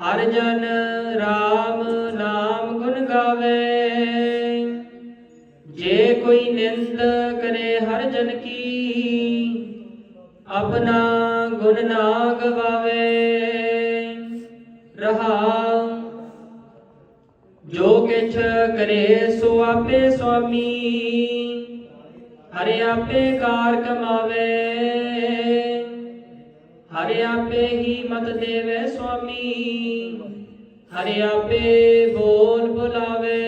ਹਰ ਜਨ ਰਾਮ ਨਾਮ ਗੁਣ ਗਾਵੇ। ਜੇ ਕੋਈ ਨਿੰਦ ਕਰੇ ਹਰ ਜਨ ਕੀ, ਆਪਣਾ ਗੁਣ ਨਾ ਗਵਾਵੇ। ਰਹਾਉ, ਜੋ ਕਿਛ ਕਰੇ ਸੋ ਆਪੇ ਸੁਆਮੀ, ਹਰਿ ਆਪੇ ਕਾਰ ਕਮਾਵੇ। ਹਰਿ ਆਪੇ ਹੀ ਮਤ ਦੇਵੇ ਸੁਆਮੀ। ਹਰਿ ਆਪੇ ਬੋਲ ਬੁਲਾਵੇ।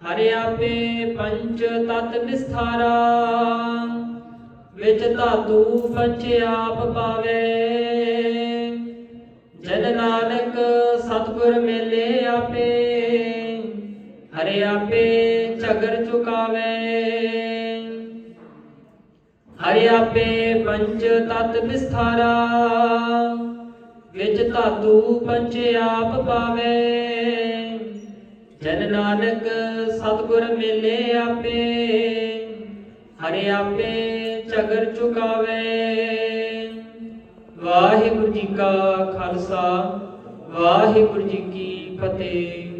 ਹਰਿ ਆਪੇ ਪੰਚ ਤਤ ਵਿਸਥਾਰਾ ਵਿੱਚ ਧਾਤੂ ਪੰਚ ਆਪ ਪਾਵੇ। ਜਨ ਨਾਨਕ ਸਤਿਗੁਰ ਮੇਲੇ ਆਪੇ। ਹਰਿ ਆਪੇ ਝਗਰ ਚੁਕਾਵੇ। ਹਰਿ ਆਪੇ ਪੰਚ ਤਤ ਵਿਸਥਾਰਾ, ਵਿੱਚ ਧਾਤੂ ਪੰਚ ਆਪ ਪਾਵੇ। ਜਨ ਨਾਨਕ ਸਤਿਗੁਰ ਮਿਲੇ ਆਪੇ, ਹਰਿ ਆਪੇ ਝਗਰ ਚੁਕਾਵੇ ਵਾਹਿਗੁਰੂ ਜੀ ਕਾ ਖਾਲਸਾ, ਵਾਹਿਗੁਰੂ ਜੀ ਕੀ ਫਤਿਹ।